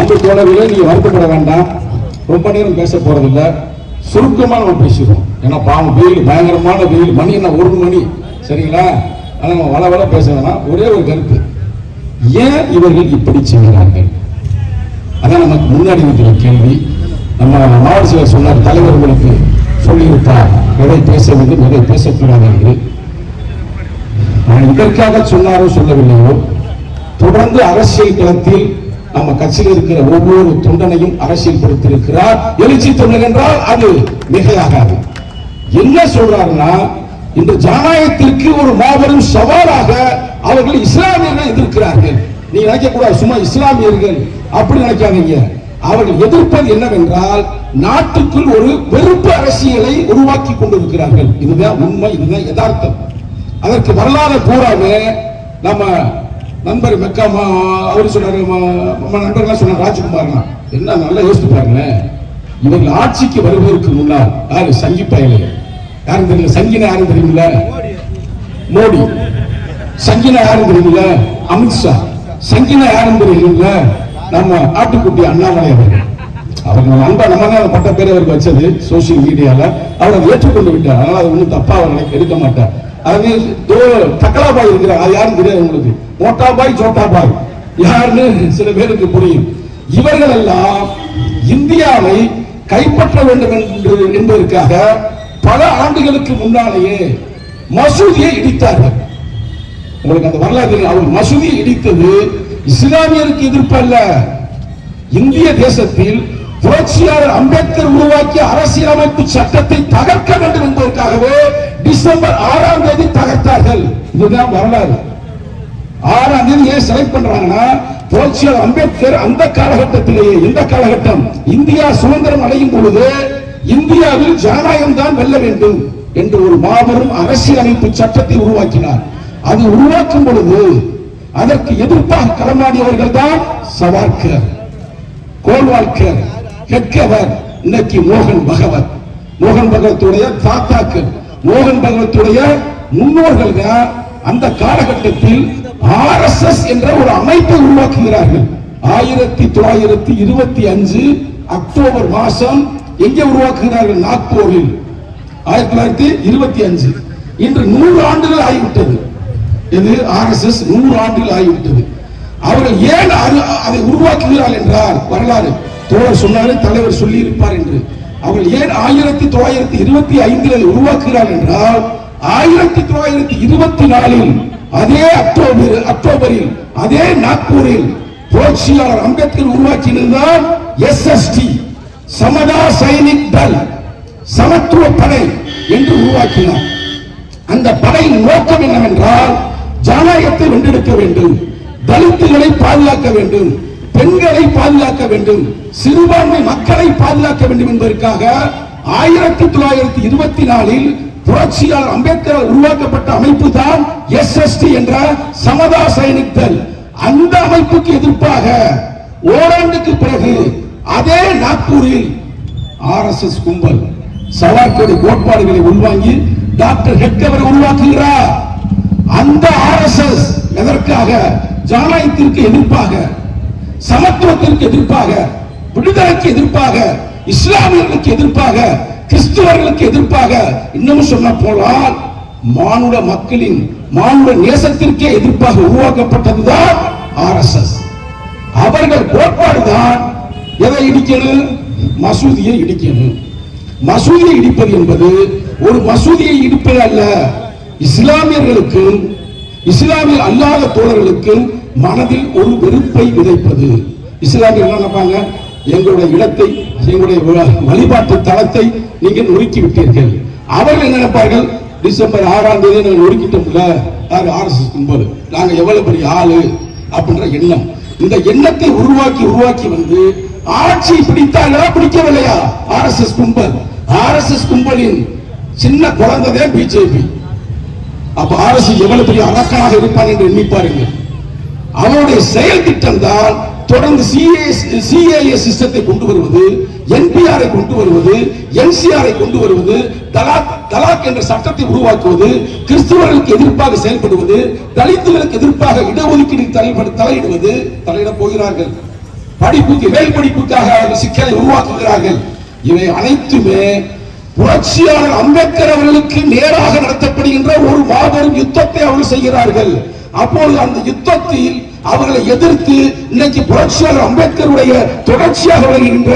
அன்பு தோழர்களே நீங்க வருத்தப்பட வேண்டாம். ரொம்ப நேரம் பேச போறதில்ல. சுருக்கமாக நம்ம பேசிடுவோம். ஏன்னா பாவம் வெயில் பயங்கரமான வெயில் மணி என்ன ஒரு மணி சரிங்களா? அதை நம்ம வள வள பேச வேணாம். ஒரே ஒரு கருத்து. ஏன் இவர்கள் இப்படி செய்கிறார்கள்? அதான் நமக்கு முன்னாடி இருக்கிற கேள்வி. நம்ம மாவட்ட செயலர் சொன்னார் தலைவர் உங்களுக்கு சொல்லியிருப்பார். எதை பேச வேண்டும் எதை பேசக்கூடாது என்று. நான் இதற்காக சொன்னாரோ சொல்லவில்லையோ தொடர்ந்து அரசியல் களத்தில் நம்ம கட்சியில் இருக்கிற ஒவ்வொரு தொண்டனையும் அரசியல் படுத்திருக்கிறார் எழுச்சி தொண்டர் என்றால் அது மிகையாகாது. என்ன சொல்றாருன்னா இந்த ஜனநாயகத்திற்கு ஒரு மாபெரும் சவாலாக அவர்கள் இஸ்லாமியர்கள் எதிர்க்கிறார்கள். நீ நினைக்க கூடாது சும்மா இஸ்லாமியர்கள் அப்படி நினைக்காதீங்க. அவர்கள் எதிர்ப்பது என்னவென்றால் நாட்டுக்குள் ஒரு வெறுப்பு அரசியலை உருவாக்கி கொண்டிருக்கிறார்கள். இதுதான் உண்மை இதுதான் யதார்த்தம். அதற்கு வரலாறு பூராவே நம்ம நண்பர் மெக்காமா அவர் சொன்னாரு நம்ம நண்பர்கள்லாம் சொன்னார் ராஜ்குமார்னா. என்ன நல்லா யோசித்து பாருங்களேன் இவர்கள் ஆட்சிக்கு வருவதற்கு முன்னால் யாரு? சங்கி பயலே. யாரும் தெரியல? சங்கினா யாரும் தெரியுமில்ல? மோடி. சங்கினா யாரும் தெரியுமில்ல? அமித்ஷா சங்கினா யாரும் தெரியுமில்ல? நம்ம ஆட்டுக்குட்டி அண்ணாமலை அவர்கள். அவர்கள் அன்பா நம்ம தான் பட்ட பேர் அவருக்கு வச்சது சோசியல் மீடியால அவர் அதை ஏற்றுக்கொண்டு விட்டார். அதனால அது ஒன்றும் தப்பா அவர்களை எடுக்க மாட்டார். அது தக்கலாபாய் இருக்கிறாங்க அது யாரும் தெரியாது உங்களுக்கு. மோட்டாபாய் சோட்டாபாய் யாருன்னு சில பேருக்கு புரியும். இவர்கள் எல்லாம் இந்தியாவை கைப்பற்ற வேண்டும் என்று என்பதற்காக பல ஆண்டுகளுக்கு முன்னாலேயே மசூதியை இடித்தார்கள். உங்களுக்கு அந்த வரலாறு அவர் மசூதியை இடித்தது இஸ்லாமியருக்கு எதிர்ப்பு அல்ல. இந்திய தேசத்தில் புரட்சியாளர் அம்பேத்கர் உருவாக்கிய அரசியலமைப்பு சட்டத்தை தகர்க்க வேண்டும் என்பதற்காகவே டிசம்பர் ஆறாம் தேதி தகர்த்தார்கள். இதுதான் வரலாறு. ஆறாம் தேதி ஏன் செலக்ட் பண்றாங்கன்னா புரட்சியாளர் அம்பேத்கர் அந்த காலகட்டத்திலேயே இந்த காலகட்டம் இந்தியா சுதந்திரம் அடையும் பொழுது இந்தியாவில் ஜனநாயகம் தான் வெல்ல வேண்டும் என்று ஒரு மாபெரும் அரசியலமைப்பு சட்டத்தை உருவாக்கினார். அது உருவாக்கும் பொழுது அதற்கு எதிர்ப்பாக களமாடியவர்கள் தான் சவார்கர் கோல்வால்கர் ஹெட்கவர் இன்னைக்கு மோகன் பகவத். மோகன் பகவத்துடைய தாத்தாக்கள் மோகன் பகவத்துடைய முன்னோர்கள் தான் அந்த காலகட்டத்தில் ஆர்எஸ்எஸ் என்ற ஒரு அமைப்பை உருவாக்குகிறார்கள். ஆயிரத்தி தொள்ளாயிரத்தி இருபத்தி அஞ்சு அக்டோபர் மாசம் எங்கே உருவாக்குகிறார்கள்? நாக்பூரில். ஆயிரத்தி தொள்ளாயிரத்தி இருபத்தி அஞ்சு. இன்று நூறு ஆண்டுகள் ஆகிவிட்டது. இது ஆர்எஸ்எஸ் நூறு ஆண்டுகள் ஆகிவிட்டது. அவர்கள் ஏன் அதை உருவாக்குகிறார்கள் என்றால் வரலாறு. தோழர் சொன்னாரு தலைவர் சொல்லி இருப்பார் என்று. அவர்கள் ஏன் ஆயிரத்தி தொள்ளாயிரத்தி இருபத்தி ஐந்தில் அதை உருவாக்குகிறார்கள் என்றால் ஆயிரத்தி தொள்ளாயிரத்தி இருபத்தி நாலில் அதே அக்டோபர் அக்டோபரில் அதே நாக்பூரில் புரட்சியாளர் அம்பேத்கர் உருவாக்கினதுதான் எஸ்எஸ்டி சமதா சைனிக் தல் சமத்துவ படை என்று உருவாக்கினார். அந்த படையின் நோக்கம் என்னவென்றால் ஜனநாயகத்தை வென்றெடுக்க வேண்டும் தலித்துகளை பாதுகாக்க வேண்டும் பெண்களை பாதுகாக்க வேண்டும் சிறுபான்மை மக்களை பாதுகாக்க வேண்டும் என்பதற்காக ஆயிரத்தி தொள்ளாயிரத்தி இருபத்தி நாலில் புரட்சியாளர் அம்பேத்கர் உருவாக்கப்பட்ட அமைப்பு தான் எஸ் எஸ்டி என்ற சமதா சைனிக் தள். அந்த அமைப்புக்கு எதிர்ப்பாக ஓராண்டுக்கு பிறகு அதே நாக்பூரில் ஆர்எஸ்எஸ் கும்பல் சவாக்கோடு கோட்பாடுகளை உள்வாங்கி டாக்டர் ஹெட்கவர் உருவாக்குகிறார். அந்த ஆர்எஸ்எஸ் எதற்காக? ஜனநாயகத்திற்கு எதிர்ப்பாக சமத்துவத்திற்கு எதிர்ப்பாக விடுதலைக்கு எதிர்ப்பாக இஸ்லாமியர்களுக்கு எதிர்ப்பாக கிறிஸ்துவர்களுக்கு எதிர்ப்பாக இன்னமும் சொன்ன போனால் மானுட மக்களின் மானுட நேசத்திற்கே எதிர்ப்பாக உருவாக்கப்பட்டதுதான் ஆர்எஸ்எஸ் அவர்கள் கோட்பாடுதான் எதை இடிக்கணும்? மசூதியை இடிக்கணும். மசூதியை இடிப்பது என்பது ஒரு மசூதியை இடிப்பது அல்ல இஸ்லாமியர்களுக்கும் இஸ்லாமிய அல்லாத தோழர்களுக்கும் மனதில் ஒரு வெறுப்பை விதைப்பது. இஸ்லாமியர்கள் என்ன நினைப்பாங்க? எங்களுடைய இடத்தை எங்களுடைய வ- வழிபாட்டு தளத்தை நீங்கள் நொறுக்கி விட்டீர்கள் அவர்கள் என்ன நினைப்பார்கள்? டிசம்பர் ஆறாம் தேதி நாங்கள் நொறுக்கிட்டோம்ல? யார் ஆர்எஸ்எஸ் கும்பல். நாங்க எவ்வளவு பெரிய ஆளு? அப்படின்ற எண்ணம். இந்த எண்ணத்தை உருவாக்கி உருவாக்கி வந்து ஆட்சி பிடித்தாங்களா பிடிக்கவில்லையா? ஆர்எஸ்எஸ் கும்பல். ஆர்எஸ்எஸ் கும்பலின் சின்ன குழந்தைதான் பிஜேபி. அப்ப அரசு எவ்வளவு பெரிய அரக்கனாக இருப்பான் என்று எண்ணி பாருங்கள். அவருடைய செயல் திட்டம் தான் தொடர்ந்து சிஏஏ சிஸ்டத்தை கொண்டு வருவது என்பிஆரை கொண்டு வருவது என்சிஆரை கொண்டு வருவது தலாக் தலாக் என்ற சட்டத்தை உருவாக்குவது கிறிஸ்துவர்களுக்கு எதிர்ப்பாக செயல்படுவது தலித்துகளுக்கு எதிர்ப்பாக இடஒதுக்கீடு தலைப்படு தலையிடுவது தலையிட போகிறார்கள். படிப்புக்கு மேல் படிப்புக்காக சிக்கலை உருவாக்குகிறார்கள். இவை அனைத்துமே புரட்சியாளர் அம்பேத்கர் அவர்களுக்கு நேராக நடத்தப்படுகின்ற ஒரு மாபெரும் யுத்தத்தை அவர்கள் செய்கிறார்கள். அப்போது அந்த யுத்தத்தில் அவர்களை எதிர்த்து இன்னைக்கு புரட்சியாளர் அம்பேத்கருடைய தொடர்ச்சியாக வருகின்ற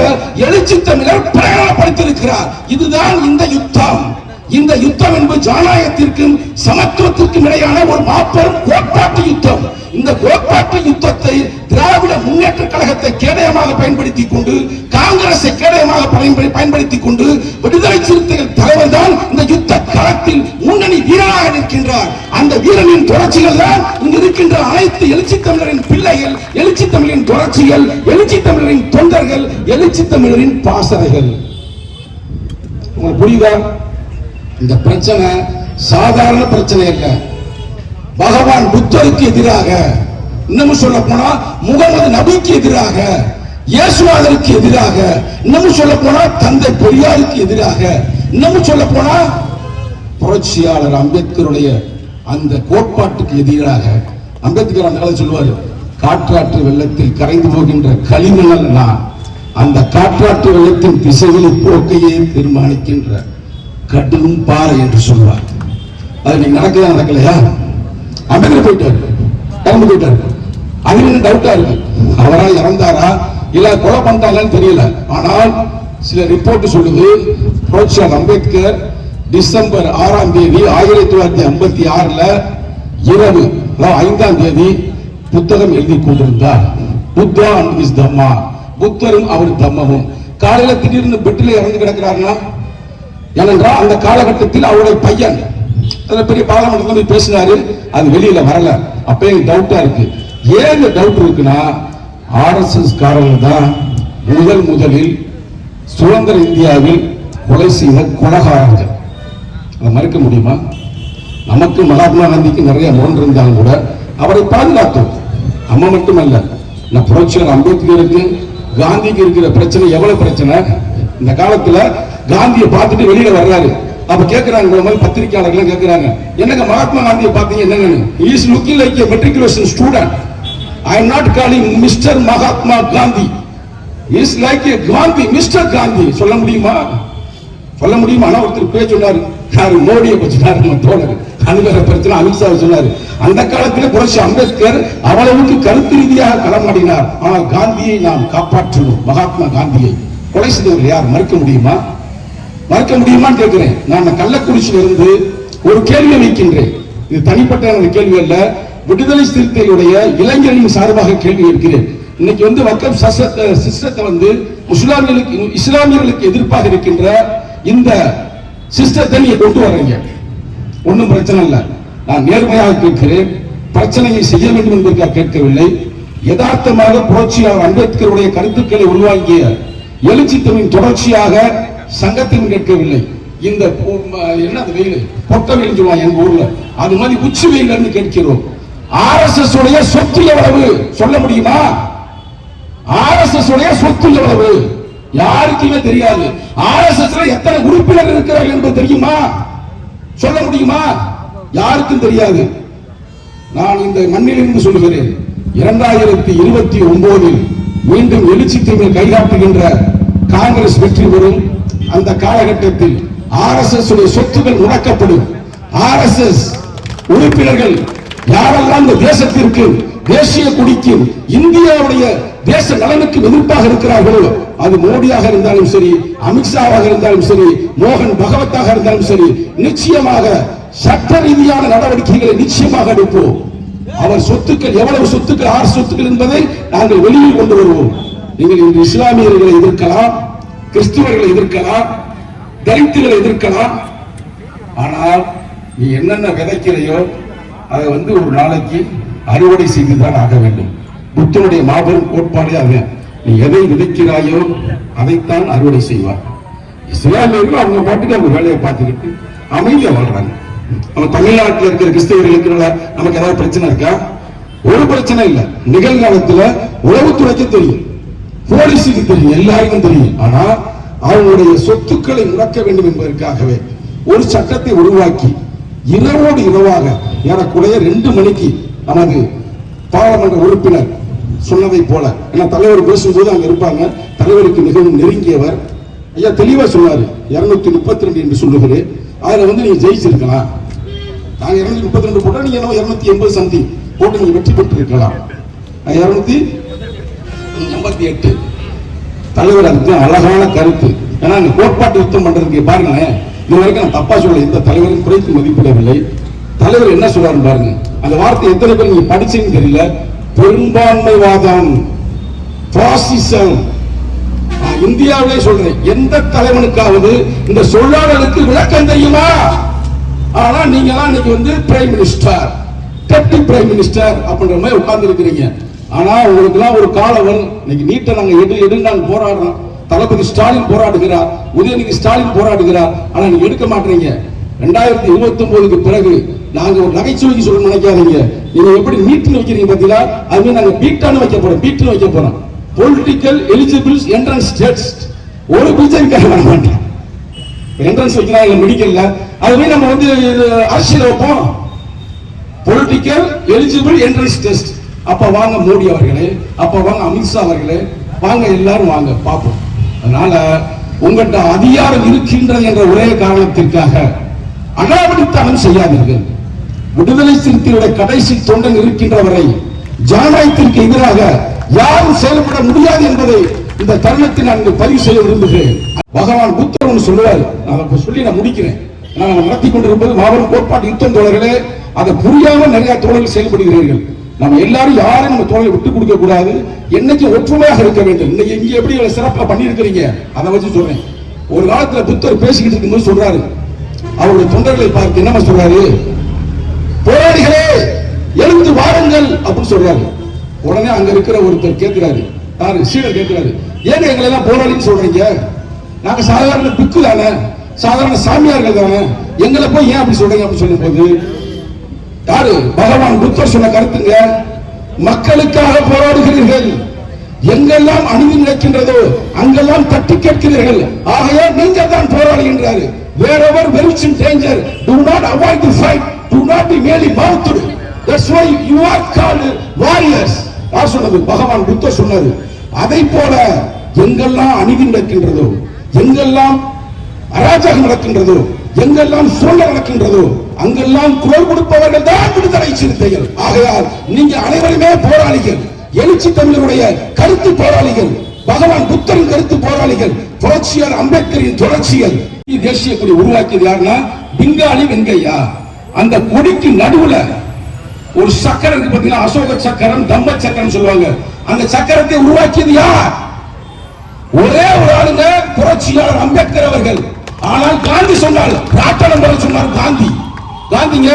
எழுச்சி தமிழர் பிரயாணப்படுத்தியிருக்கிறார். இதுதான் இந்த யுத்தம். இந்த யுத்தம் என்பது ஜனநாயகத்திற்கும் சமத்துவத்திற்கும் இடையான ஒரு மாபெரும் கோட்பாட்டு யுத்தம். இந்த கோட்பாட்டு யுத்தத்தை திராவிட முன்னேற்ற கழகத்தை கேடயமாக பயன்படுத்திக் கொண்டு காங்கிரஸை கேடயமாக பயன்படுத்திக் கொண்டு விடுதலை சிறுத்தைகள் தலைவர் தான் இந்த யுத்த களத்தில் முன்னணி வீரனாக நிற்கின்றார். அந்த வீரனின் தொடர்ச்சிகள் தான் இங்கு இருக்கின்ற அனைத்து எழுச்சி தமிழரின் பிள்ளைகள் எழுச்சி தமிழரின் தொடர்ச்சிகள் எழுச்சி தமிழரின் தொண்டர்கள் எழுச்சி தமிழரின் பாசறைகள். உங்களுக்கு புரியுதா? இந்த பிரச்சனை சாதாரண பிரச்சனை இல்ல பகவான் புத்தருக்கு எதிராக இன்னமும் சொல்ல போனா முகமது நபிக்கு எதிராக இயேசுவாதருக்கு எதிராக இன்னமும் சொல்ல போனா தந்தை பெரியாருக்கு எதிராக இன்னமும் சொல்ல போனா புரட்சியாளர் அம்பேத்கருடைய அந்த கோட்பாட்டுக்கு எதிராக அம்பேத்கர் அந்த காலத்தில் சொல்லுவார் காற்றாற்று வெள்ளத்தில் கரைந்து போகின்ற களிமணல் நான் அந்த காற்றாற்று வெள்ளத்தின் திசையில் போக்கையே தீர்மானிக்கின்ற கடும் பாறை என்று சொல்வார் அது நீங்க நடக்கல நடக்கலையா? அமைதியில் போயிட்டாரு. கிளம்பி போயிட்டாரு. அது டவுட்டா இருக்கு அவரா இறந்தாரா? இல்ல கொலை பண்ணிட்டாங்கன்னு தெரியல. ஆனால் சில ரிப்போர்ட் சொல்லுது புரட்சியாளர் அம்பேத்கர் டிசம்பர் ஆறாம் தேதி ஆயிரத்தி தொள்ளாயிரத்தி ஐம்பத்தி ஆறுல இரவு அதாவது ஐந்தாம் தேதி புத்தகம் எழுதி கொண்டிருந்தார். புத்தா அண்ட் இஸ் தம்மா. புத்தரும் அவர் தம்மமும். காலையில திடீர்னு பெட்டில இறந்து கிடக்கிறாருன்னா ஏனென்றால் அந்த காலகட்டத்தில் அவருடைய பையன் அதுல பெரிய பாராளுமன்றத்தில் போய் பேசினாரு அது வெளியில வரல. அப்ப எனக்கு டவுட்டா இருக்கு. ஏன் இந்த டவுட் இருக்குன்னா ஆர்எஸ்எஸ் காரர்கள் தான் முதல் முதலில் சுதந்திர இந்தியாவில் கொலை செய்த கொலகாரர்கள். அதை மறுக்க முடியுமா? நமக்கு மகாத்மா காந்திக்கு நிறைய முரண் இருந்தாலும் கூட அவரை பாதுகாத்தோம். நம்ம மட்டுமல்ல இந்த புரட்சியாளர் அம்பேத்கருக்கு காந்திக்கு இருக்கிற பிரச்சனை எவ்வளவு பிரச்சனை? இந்த காலத்துல காந்தியை பார்த்துட்டு வெளியில வர்றாரு. அப்ப கேக்குறாங்க இந்த மாதிரி பத்திரிகையாளர்கள் கேக்குறாங்க. என்னங்க மகாத்மா காந்தியை பார்த்தீங்க என்னங்க is looking like a matriculation student I am not calling mister Mahatma Gandhi. Is like a Gandhi mister Gandhi சொல்ல முடியுமா? சொல்ல முடியுமா? ஆனா ஒருத்தர் பேர் சொன்னாரு. யாரு? மோடியை பத்தி நம்ம தோழர் அனுகிற பிரச்சனை அமித்ஷா சொன்னாரு. அந்த காலத்துல புரட்சி அம்பேத்கர் அவ்வளவுக்கு கருத்து ரீதியாக களமாடினார் ஆனால் காந்தியை நாம் காப்பாற்றணும் மகாத்மா காந்தியை. கொலை செய்தவர் யார்? மறுக்க முடியுமா? மறுக்க முடியுமான்னு கேட்கிறேன். நான் கள்ளக்குறிச்சியில இருந்து ஒரு கேள்வியை வைக்கின்றேன் இது தனிப்பட்ட எனது கேள்வி அல்ல விடுதலை சிறுத்தைகளுடைய இளைஞரின் சார்பாக கேள்வி இருக்கிறேன். இன்னைக்கு வந்து வக்கம் சிஸ்டத்தை வந்து முஸ்லாமியர்களுக்கு இஸ்லாமியர்களுக்கு எதிர்ப்பாக இருக்கின்ற இந்த சிஸ்டத்தை நீங்க கொண்டு வர்றீங்க. ஒன்றும் பிரச்சனை இல்ல. நான் நேர்மையாக கேட்கிறேன். பிரச்சனையை செய்ய வேண்டும் என்பதற்காக கேட்கவில்லை. யதார்த்தமாக புரட்சியாளர் அம்பேத்கருடைய கருத்துக்களை உருவாக்கிய எழுச்சி தமிழின் தொடர்ச்சியாக சங்கத்தின் கேட்கவில்லை. இந்த என்ன அந்த வெயில்? பொட்டம் வெயில் எங்க ஊர்ல. அது மாதிரி உச்சி வெயில் இருந்து கேட்கிறோம். எஸ் உடைய சொத்து எவ்வளவு சொல்ல முடியுமா? ஆர்எஸ்எஸ் உடைய சொத்து எவ்வளவு யாருக்குமே தெரியாது. ஆர்எஸ்எஸ் எத்தனை உறுப்பினர் இருக்கிறார்கள் என்பது தெரியுமா? சொல்ல முடியுமா? யாருக்கும் தெரியாது. நான் இந்த மண்ணில் இருந்து சொல்கிறேன் இரண்டாயிரத்தி இருபத்தி ஒன்பதில் மீண்டும் எழுச்சி தமிழ் கைகாட்டுகின்ற காங்கிரஸ் வெற்றி பெறும். அந்த காலகட்டத்தில் ஆர்எஸ்எஸ் உடைய சொத்துக்கள் முடக்கப்படும். ஆர்எஸ்எஸ் உறுப்பினர்கள் யாரெல்லாம் இந்த தேசத்திற்கு தேசிய குடிக்கும் இந்தியாவுடைய தேச நலனுக்கு எதிர்ப்பாக இருக்கிறார்களோ அது மோடியாக இருந்தாலும் சரி அமித்ஷாவாக இருந்தாலும் சரி மோகன் பகவத்தாக இருந்தாலும் சரி நிச்சயமாக சட்ட ரீதியான நடவடிக்கைகளை நிச்சயமாக எடுப்போம். அவர் சொத்துக்கள் எவ்வளவு சொத்துக்கள் ஆறு சொத்துக்கள் என்பதை நாங்கள் வெளியில் கொண்டு வருவோம். நீங்கள் இன்று இஸ்லாமியர்களை எதிர்க்கலாம் கிறிஸ்துவர்களை எதிர்க்கலாம் தலித்துகளை எதிர்க்கலாம். ஆனால் நீ என்னென்ன விதைக்கிறையோ அதை வந்து ஒரு நாளைக்கு அறுவடை செய்துதான் ஆக வேண்டும். புத்தனுடைய மாபெரும் கோட்பாடே அது நீ எதை விதைக்கிறாயோ அதைத்தான் அறுவடை செய்வார் இஸ்லாமியர்கள் அவங்க பாட்டுக்கு அவங்க வேலையை பார்த்துக்கிட்டு அமைதியா வாழ்றாங்க. நம்ம தமிழ்நாட்டில் இருக்கிற கிறிஸ்தவர்களுக்கு நமக்கு ஏதாவது பிரச்சனை இருக்கா? ஒரு பிரச்சனை இல்லை. நிகழ்காலத்துல உளவுத்துறைக்கு தெரியும். போலீஸுக்கு தெரியும் எல்லாருக்கும் தெரியும். ஆனா அவங்களுடைய சொத்துக்களை முடக்க வேண்டும் என்பதற்காகவே ஒரு சட்டத்தை உருவாக்கி இரவோடு இரவாக ஏறக்குறைய ரெண்டு மணிக்கு நமது பாராளுமன்ற உறுப்பினர் சொன்னதை போல ஏன்னா தலைவர் பேசும்போது அங்க இருப்பாங்க தலைவருக்கு மிகவும் நெருங்கியவர். ஐயா தெளிவா சொன்னாரு இருநூத்தி முப்பத்தி ரெண்டு என்று சொல்லுகிறேன் அதுல வந்து நீங்க ஜெயிச்சிருக்கலாம். நாங்க இருநூத்தி முப்பத்தி ரெண்டு போட்டா நீங்க என்ன இருநூத்தி எண்பது சந்தி போட்டு நீங்க வெற்றி பெற்று இருக்கலாம் இருநூத்தி எண்பத்தி எட்டு. தலைவர் அதுக்கு அழகான கருத்து. ஏன்னா இந்த கோட்பாட்டு யுத்தம் பண்றதுக்கு பாருங்களேன் இது வரைக்கும் நான் தப்பா சொல்ல எந்த தலைவரும் குறைத்து மதிப்பிடவில்லை. தலைவர் என்ன சொல்றாரு பாருங்க. அந்த வார்த்தை எத்தனை பேர் நீங்க படிச்சீங்கன்னு தெரியல. பெரும்பான்மைவாதம். பாசிசம் இந்தியாவிலே சொல்றேன் எந்த தலைவனுக்காவது இந்த சொல்லாடலுக்கு விளக்கம் தெரியுமா? ஆனா நீங்க எல்லாம் இன்னைக்கு வந்து prime minister deputy prime minister அப்படின்ற மாதிரி உட்கார்ந்து இருக்கிறீங்க ஆனா உங்களுக்கு எல்லாம் ஒரு காலம் வரும் இன்னைக்கு நீட்டை நாங்க எடு எடுன்னு நாங்க போராடுறோம். தளபதி ஸ்டாலின் போராடுகிறார். உதயநிதி ஸ்டாலின் போராடுகிறார். ஆனா நீங்க எடுக்க மாட்டீங்க. ரெண்டாயிரத்தி இருபத்தி ஒன்பதுக்கு பிறகு நாங்க ஒரு நகைச்சுவைக்கு சொல்ல நினைக்காதீங்க. நீங்க எப்படி நீட்டில் வைக்கிறீங்க பாத்தீங்களா? அதுமாதிரி நாங்க பீட்டான்னு வைக்க போறோம். பீட்டில் வைக்க போறோம். பொலிட்டிக்கல் எலிஜிபிள்ஸ் என்ட்ரன்ஸ் டெஸ்ட் ஒரு பிஜேபி வர மாட்டேன். என்ட்ரன்ஸ் வைக்கிறாங்க இல்ல மெடிக்கல்ல அதுவே நம்ம வந்து இது அரசியல் வைப்போம் பொலிட்டிக்கல் எலிஜிபிள் என்ட்ரன்ஸ் டெஸ்ட் அப்ப வாங்க மோடி அவர்களே அப்ப வாங்க அமித்ஷா அவர்களே வாங்க எல்லாரும் வாங்க பார்ப்போம். அதனால உங்கள்கிட்ட அதிகாரம் இருக்கின்றது என்ற ஒரே காரணத்திற்காக அடாவடித்தனம் செய்யாதீர்கள். விடுதலை சிறுத்தையுடைய கடைசி தொண்டன் இருக்கின்ற வரை ஜனநாயகத்திற்கு எதிராக யாரும் செயல்பட முடியாது என்பதை இந்த தருணத்தில் நான் பதிவு செய்ய விரும்புகிறேன். பகவான் புத்தர் சொல்லுவார் நான் சொல்லி நான் முடிக்கிறேன். நான் நடத்தி கொண்டிருப்பது மாபெரும் கோட்பாட்டு யுத்தம் தோழர்களே அதை புரியாமல் நிறைய தோழர்கள் செயல்படுகிறீர்கள். நம்ம எல்லாரும் யாரும் நம்ம தோழலை விட்டு கொடுக்க கூடாது. என்னைக்கு ஒற்றுமையாக இருக்க வேண்டும். இன்னைக்கு இங்க எப்படி சிறப்பா பண்ணியிருக்கிறீங்க? அதை வச்சு சொல்றேன். ஒரு காலத்துல புத்தர் பேசிக்கிட்டு இருக்கும்போது சொல்றாரு. அவருடைய தொண்டர்களை பார்த்து என்னமா சொல்றாரு? போராளிகளே எழுந்து வாருங்கள் அப்படின்னு சொல்றாரு. உடனே அங்க இருக்கிற ஒருத்தர் கேட்கிறாரு யாரு? சீடர் கேட்கிறாரு ஏங்க எங்களை எல்லாம் போராளின்னு சொல்றீங்க? நாங்க சாதாரண பிக்கு தானே சாதாரண சாமியார்கள் தானே? எங்களை போய் ஏன் அப்படி சொல்றீங்க அப்படின்னு சொல்லும் போது யாரு? பகவான் புத்தர் சொன்ன கருத்துங்க. மக்களுக்காக போராடுகிறீர்கள். எங்கெல்லாம் அணுகி நடக்கின்றதோ அங்கெல்லாம் தட்டி கேட்கிறீர்கள். ஆகையே நீங்க தான் போராடுகின்றாரு வேறவர் there danger danger. Not avoid to the fight. Not not be merely mouthed why you you are called warriors. யார் சொன்னது? பகவான் புத்தர் சொன்னது அதை போல எங்கெல்லாம் அணுகி நடக்கின்றதோ எங்கெல்லாம் அராஜகம் நடக்கின்றதோ எங்கெல்லாம் சூழல் நடக்கின்றதோ அங்கெல்லாம் குரல் கொடுப்பவர்கள் தான் விடுதலை சிறுத்தைகள். ஆகையால் நீங்க அனைவருமே போராளிகள். எழுச்சி தமிழருடைய கருத்து போராளிகள். பகவான் புத்தரின் கருத்து போராளிகள். புரட்சியார் அம்பேத்கரின் தொடர்ச்சிகள். தேசிய கொடி உருவாக்கியது யாருன்னா பிங்காலி வெங்கையா. அந்த கொடிக்கு நடுவுல ஒரு சக்கரம் இருக்கு பாத்தீங்கன்னா அசோக சக்கரம் தம்ப சக்கரம் சொல்லுவாங்க. அந்த சக்கரத்தை உருவாக்கியது யார்? ஒரே ஒரு ஆளுங்க புரட்சியாளர் அம்பேத்கர் அவர்கள். ஆனால் காந்தி சொன்னால் ராட்டணம் சொன்னார் காந்தி. காந்திங்க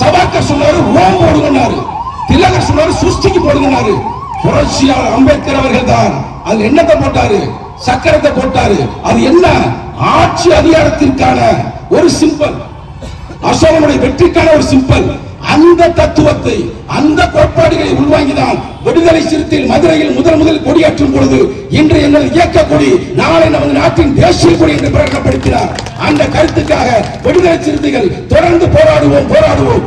சபாக்கர் சொன்னாரு ரோம் போடுங்கன்னாரு. திலகர் சொன்னாரு சுஷ்டிக்கு போடுங்கன்னாரு. புரட்சியாளர் அம்பேத்கர் அவர்கள் தான் அது என்னத்தை போட்டாரு? சக்கரத்தை போட்டாரு. அது என்ன? ஆட்சி அதிகாரத்திற்கான ஒரு சிம்பல். அசோகனுடைய வெற்றிக்கான ஒரு சிம்பல். அந்த தத்துவத்தை அந்த கோட்பாடுகளை உள்வாங்கிதான் விடுதலை சிறுத்தையில் மதுரையில் முதல் முதல் கொடியேற்றும் பொழுது இன்று எங்கள் இயக்க கொடி நாளை நமது நாட்டின் தேசிய கொடி என்று பிரகடனப்படுத்தினார் அந்த கருத்துக்காக விடுதலை சிறுத்தைகள் தொடர்ந்து போராடுவோம் போராடுவோம்.